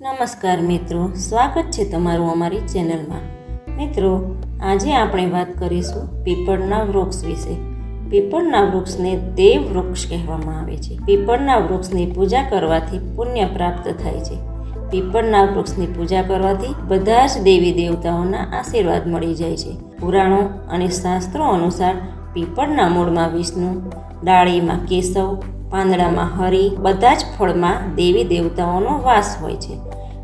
નમસ્કાર મિત્રો, સ્વાગત છે તમારું અમારી ચેનલમાં. મિત્રો, આજે આપણે વાત કરીશું પીપળના વૃક્ષ વિશે. પીપળના વૃક્ષને દેવ વૃક્ષ કહેવામાં આવે છે. પીપળના વૃક્ષની પૂજા કરવાથી પુણ્ય પ્રાપ્ત થાય છે. પીપળના વૃક્ષની પૂજા કરવાથી બધા જ દેવી દેવતાઓના આશીર્વાદ મળી જાય છે. પુરાણો અને શાસ્ત્રો અનુસાર પીપળના મૂળમાં વિષ્ણુ, ડાળીમાં કેશવ, પાંદડામાં હરિ, બધા જ ફળમાં દેવી દેવતાઓનો વાસ હોય છે.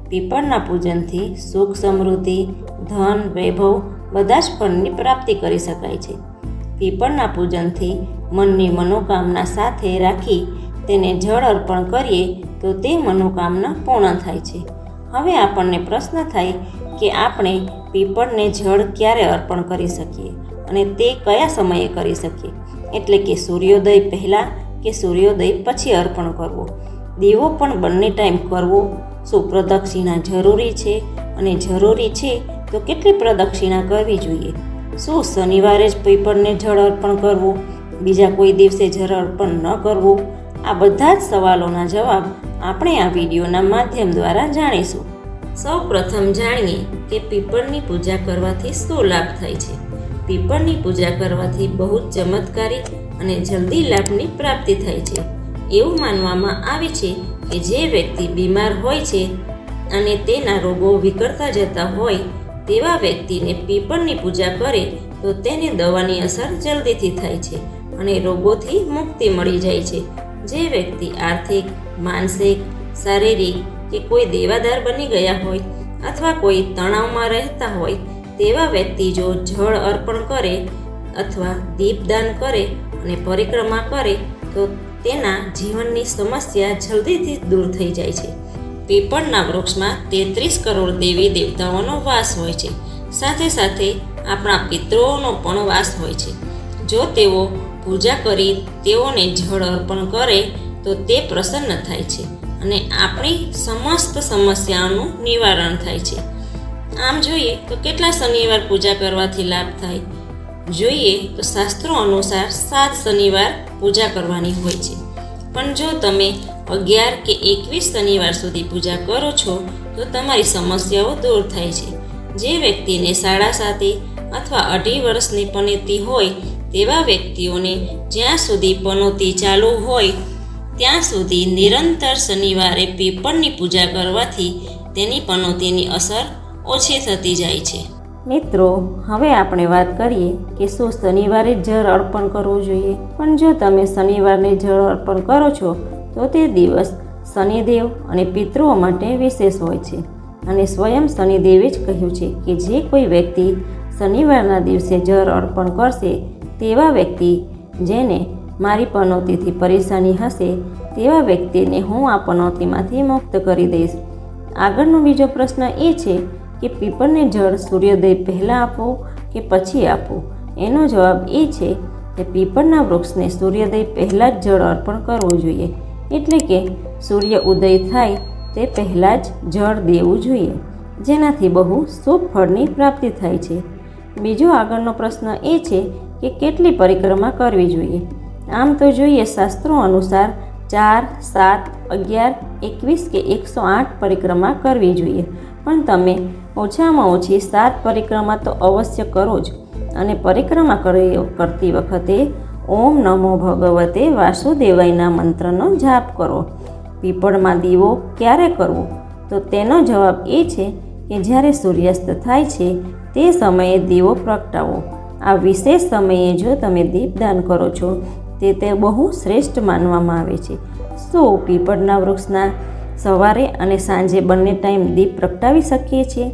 પીપળના પૂજનથી સુખ, સમૃદ્ધિ, ધન, વૈભવ બધા જ ફળની પ્રાપ્તિ કરી શકાય છે. પીપળના પૂજનથી મનની મનોકામના સાથે રાખી તેને જળ અર્પણ કરીએ તો તે મનોકામના પૂર્ણ થાય છે. હવે આપણને પ્રશ્ન થાય કે આપણે પીપળને જળ ક્યારે અર્પણ કરી શકીએ? અને તે કયા સમયે કરી શકીએ? એટલે કે સૂર્યોદય પહેલાં કે સૂર્યોદય પછી અર્પણ કરવો? દીવો પણ બંને ટાઈમ કરવો. શું પ્રદક્ષિણા જરૂરી છે અને જરૂરી છે તો કેટલી પ્રદક્ષિણા કરવી જોઈએ? શું શનિવારે જ પીપળને જળ અર્પણ કરવું? બીજા કોઈ દિવસે જળ અર્પણ ન કરવું? આ બધા જ સવાલોના જવાબ આપણે આ વિડીયોના માધ્યમ દ્વારા જાણીશું. સૌ પ્રથમ જાણીએ કે પીપળની પૂજા કરવાથી શું લાભ થાય છે? પીપળની પૂજા કરવાથી બહુ જ ચમત્કારી અને જલ્દી લાભની પ્રાપ્તિ થાય છે. એવું માનવામાં આવે છે કે જે વ્યક્તિ બીમાર હોય છે અને તેના રોગો વિકળતા જતા હોય તેવા વ્યક્તિને પીપળની પૂજા કરે તો તેને દવાની અસર જલ્દીથી થાય છે અને રોગોથી મુક્તિ મળી જાય છે. જે વ્યક્તિ આર્થિક, માનસિક, શારીરિક કે કોઈ દેવાદાર બની ગયા હોય અથવા કોઈ તણાવમાં રહેતા હોય તેવા વ્યક્તિ જો જળ અર્પણ કરે અથવા દીપદાન કરે અને પરિક્રમા કરે, તો તેના જીવનની સમસ્યા જલ્દીથી દૂર થઈ જાય છે. પીપળના વૃક્ષમાં તેત્રીસ કરોડ દેવી દેવતાઓનો વાસ હોય છે. સાથે સાથે આપણા પિતૃઓનો પણ વાસ હોય છે. જો તેઓ પૂજા કરી તેઓને જળ અર્પણ કરે, તો તે પ્રસન્ન થાય છે અને આપણી સમસ્ત સમસ્યાઓનું નિવારણ થાય છે. આમ જોઈએ તો કેટલા શનિવાર પૂજા કરવાથી લાભ થાય? જોઈએ તો શાસ્ત્રો અનુસાર સાત શનિવાર પૂજા કરવાની હોય છે. પણ જો તમે અગિયાર કે એકવીસ શનિવાર સુધી પૂજા કરો છો, તો તમારી સમસ્યાઓ દૂર થાય છે. જે વ્યક્તિને સાડા સાતે અથવા અઢી વર્ષની પનોતી હોય, તેવા વ્યક્તિઓને જ્યાં સુધી પનોતી ચાલુ હોય, ત્યાં સુધી નિરંતર શનિવારે પીપળની પૂજા કરવાથી તેની પનોતીની અસર ઓછી થતી જાય છે. મિત્રો, હવે આપણે વાત કરીએ કે શું શનિવારે જળ અર્પણ કરવું જોઈએ. પણ જો તમે શનિવારને જળ અર્પણ કરો છો, તો તે દિવસ શનિદેવ અને પિતૃઓ માટે વિશેષ હોય છે. અને સ્વયં શનિદેવે જ કહ્યું છે કે જે કોઈ વ્યક્તિ શનિવારના દિવસે જળ અર્પણ કરશે, તેવા વ્યક્તિ જેને મારી પનોતીથી પરેશાની હશે, તેવા વ્યક્તિને હું આ પનોતીમાંથી મુક્ત કરી દઈશ. આગળનો બીજો પ્રશ્ન એ છે કે પીપળને જળ સૂર્યોદય પહેલાં આપો કે પછી આપો? એનો જવાબ એ છે કે પીપળના વૃક્ષને સૂર્યોદય પહેલાં જ જળ અર્પણ કરવું જોઈએ. એટલે કે સૂર્ય ઉદય થાય તે પહેલાં જ જળ દેવું જોઈએ. જેનાથી બહુ શુભ ફળની પ્રાપ્તિ થાય છે. બીજો આગળનો પ્રશ્ન એ છે કે કેટલી પરિક્રમા કરવી જોઈએ? આમ તો જોઈએ શાસ્ત્રો અનુસાર ચાર, સાત, અગિયાર, એકવીસ કે એકસો આઠ પરિક્રમા કરવી જોઈએ. પણ તમે ઓછામાં ઓછી સાત પરિક્રમા તો અવશ્ય કરો જ. અને પરિક્રમા કરી, કરતી વખતે ઓમ નમો ભગવતે વાસુદેવાયના મંત્રનો જાપ કરો. પીપળમાં દીવો ક્યારે કરવો? તો તેનો જવાબ એ છે કે જ્યારે સૂર્યાસ્ત થાય છે, તે સમયે દીવો પ્રગટાવો. આ વિશેષ સમયે જો તમે દીપદાન કરો છો, તે તે બહુ શ્રેષ્ઠ માનવામાં આવે છે. શું પીપળના વૃક્ષના સવારે અને સાંજે બંને ટાઈમ દીપ પ્રગટાવી શકીએ છીએ.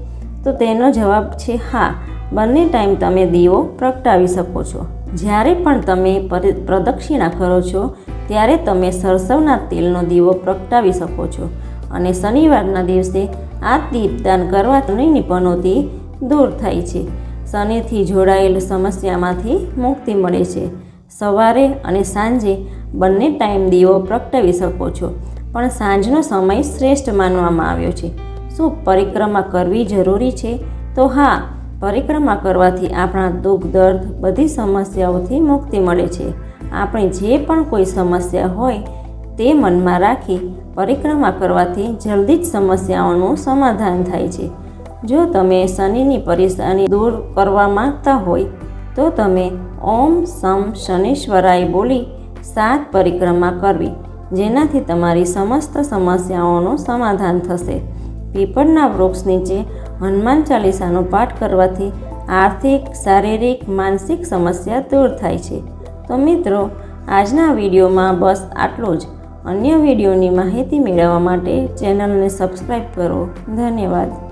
તો તેનો જવાબ છે હા. બંને ટાઈમ તમે દીવો પ્રગટાવી શકો છો. જ્યારે પણ તમે પ્રદક્ષિણા કરો છો, ત્યારે તમે સરસવના તેલનો દીવો પ્રગટાવી શકો છો. અને શનિવારના દિવસે આ દીપદાન કરવાથી નિપનોતી દૂર થાય છે. શનિથી જોડાયેલ સમસ્યામાંથી મુક્તિ મળે છે. સવારે અને સાંજે બંને ટાઈમ દીવો પ્રગટાવી શકો છો. પણ સાંજનો સમય શ્રેષ્ઠ માનવામાં આવ્યો છે. શું પરિક્રમા કરવી જરૂરી છે? તો હા, પરિક્રમા કરવાથી આપણા દુઃખ, દર્દ બધી સમસ્યાઓથી મુક્તિ મળે છે. આપણે જે પણ કોઈ સમસ્યા હોય, તે મનમાં રાખી પરિક્રમા કરવાથી જલ્દી જ સમસ્યાઓનું સમાધાન થાય છે. જો તમે શનિની પરેશાની દૂર કરવા માંગતા હોય, તો તમે ઓમ સમ શનિશ્વરાય બોલી સાત પરિક્રમા કરવી, જેનાથી તમારી સમસ્ત સમસ્યાઓનું સમાધાન થશે. પીપળના વૃક્ષ નીચે હનુમાન ચાલીસાનો પાઠ કરવાથી આર્થિક, શારીરિક, માનસિક સમસ્યા દૂર થાય છે. તો મિત્રો, આજના વિડીયોમાં બસ આટલું જ. અન્ય વિડીયોની માહિતી મેળવવા માટે ચેનલને સબસ્ક્રાઈબ કરો. ધન્યવાદ.